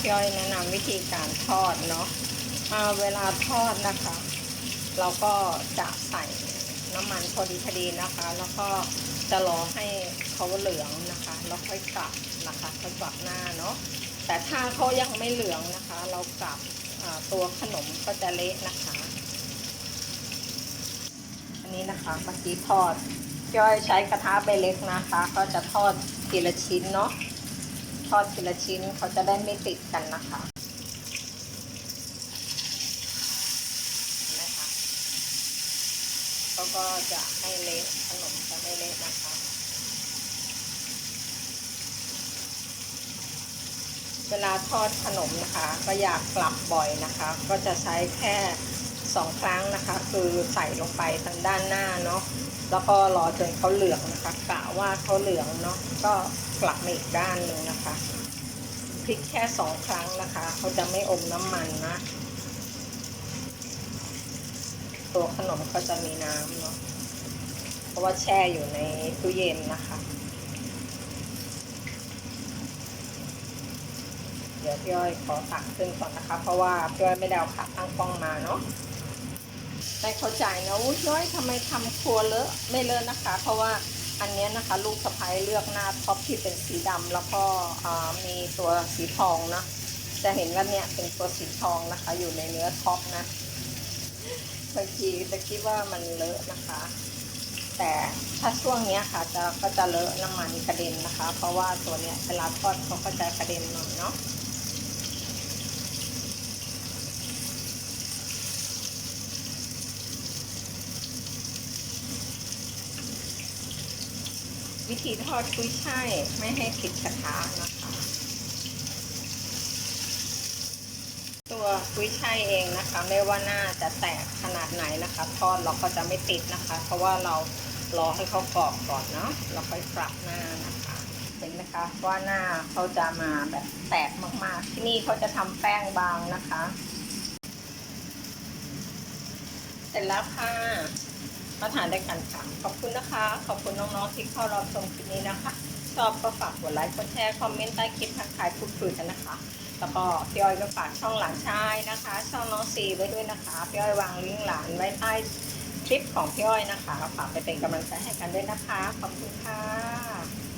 พี่อ้อยแนะนำวิธีการทอดเนาะเวลาทอดนะคะ เราก็จะใส่น้ำมันพอดีพอดีนะคะ แล้วก็จะรอให้เขาเหลืองนะคะ แล้วค่อยกลับนะคะค่อยกลับหน้าเนาะแต่ถ้าเขายังไม่เหลืองนะคะ เรากลับตัวขนมก็จะเละนะคะ อันนี้นะคะเมื่อกี้ทอดพี่อ้อยใช้กระทะใบเล็กนะคะ ก็จะทอดทีละชิ้นเนาะ ทอดทีละชิ้นเขาจะได้ไม่ติดกันนะคะนไหมคะเขาก็จะให้เละขนมจะไม่เละนะคะเวลาทอดขนมนะคะ ก็อยากกลับบ่อยนะคะ ก็จะใช้แค่สองครั้งนะคะ คือใส่ลงไปทางด้านหน้าเนาะ แล้วก็รอจนเขาเหลืองนะคะกะว่าเขาเหลืองเนาะก็กลับมาอีกด้านหนึ่งนะคะพลิกแค่สองครั้งนะคะเขาจะไม่อมน้ำมันนะ ตัวขนมก็จะมีน้ำเนาะเพราะว่าแช่อยู่ในตู้เย็นนะคะ เดี๋ยวพี่อ้อยขอตักขึ้นก่อนนะคะ เพราะว่าพี่อ้อยไม่ได้เอาขาตั้งกล้องมาเนาะ ได้เข้าใจนะอุ้ยพี่อ้อยทำไมทำครัวเลอะไม่เลอะนะคะ เพราะว่าอันนี้นะคะ ลูกสะพ้ายเลือกหน้าท็อปที่เป็นสีดำแล้วก็มีตัวสีทองนะจะเห็นว่าเนี่ยเป็นตัวสีทองนะคะ อยู่ในเนื้อท็อปนะบางทีจะคิดว่ามันเลอะนะคะ แต่ถ้าช่วงนี้ค่ะจะก็จะเลอะน้ำมันกระเด็นนะคะ เพราะว่าตัวเนี้ยเวลาทอดเขาก็จะกระเด็นหน่อยเนาะ วิธีทอดกุ้ยช่ายไม่ให้ติดกระทะนะคะ ตัวกุ้ยช่ายเองนะคะ ไม่ว่าหน้าจะแตกขนาดไหนนะคะ ทอดเราก็จะไม่ติดนะคะ เพราะว่าเรารอให้เขากรอบก่อนเนาะเราค่อยปรับหน้านะคะเห็นไหมคะว่าหน้าเขาจะมาแบบแตกมากๆ ที่นี่เขาจะทำแป้งบางนะคะ เสร็จแล้วค่ะ มาทานด้วยกันค่ะ ขอบคุณนะคะ ขอบคุณน้องๆที่เข้ารอบชมคลิปนี้นะคะ ชอบก็ฝากกดไลค์ กดแชร์ คอมเมนต์ใต้คลิปทักทายพูดคุยกันนะคะ แล้วก็พี่อ้อยก็ฝากช่องหลานชายนะคะ ช่องน้องซีไว้ด้วยนะคะ พี่อ้อยวางลิงก์หลานไว้ใต้คลิปของพี่อ้อยนะคะ ฝากไปเป็นกำลังใจให้กันด้วยนะคะ ขอบคุณค่ะ